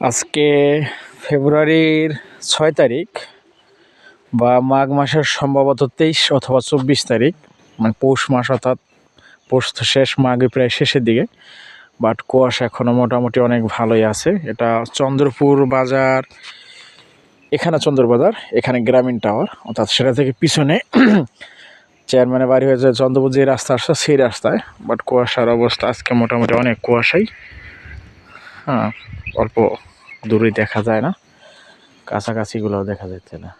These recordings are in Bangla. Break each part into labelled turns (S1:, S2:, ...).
S1: আজকে ফেব্রুয়ারির ছয় তারিখ বা মাঘ মাসের সম্ভবত তেইশ অথবা চব্বিশ তারিখ মানে পৌষ মাস অর্থাৎ পৌষ তো শেষ মাঘে প্রায় শেষের দিকে বাট কুয়াশা এখনও মোটামুটি অনেক ভালোই আছে। এটা চন্দ্রপুর বাজার, এখানে চন্দ্রবাজার এখানে গ্রামীণ টাওয়ার, অর্থাৎ সেটা থেকে পিছনে চেয়ারম্যানের বাড়ি হয়েছে চন্দ্রপুর যে রাস্তা আসছে সেই রাস্তায় বাট কুয়াশার অবস্থা আজকে মোটামুটি অনেক কুয়াশাই। হ্যাঁ অল্প দূরে দেখা যায় না। কাছাকাছিগুলোও দেখা যাচ্ছে না।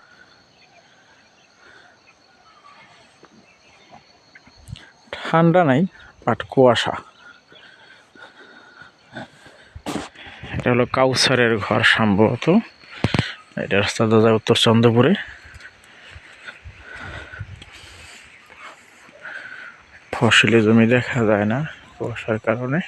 S1: ঠান্ডা নাই বাট কুয়াশা। এটা হলো কাউসারের ঘর সম্ভবত। এটা রাস্তা যায় উত্তর চন্দ্রপুরে। ফসলি জমি দেখা যায় না কুয়াশার কারণে।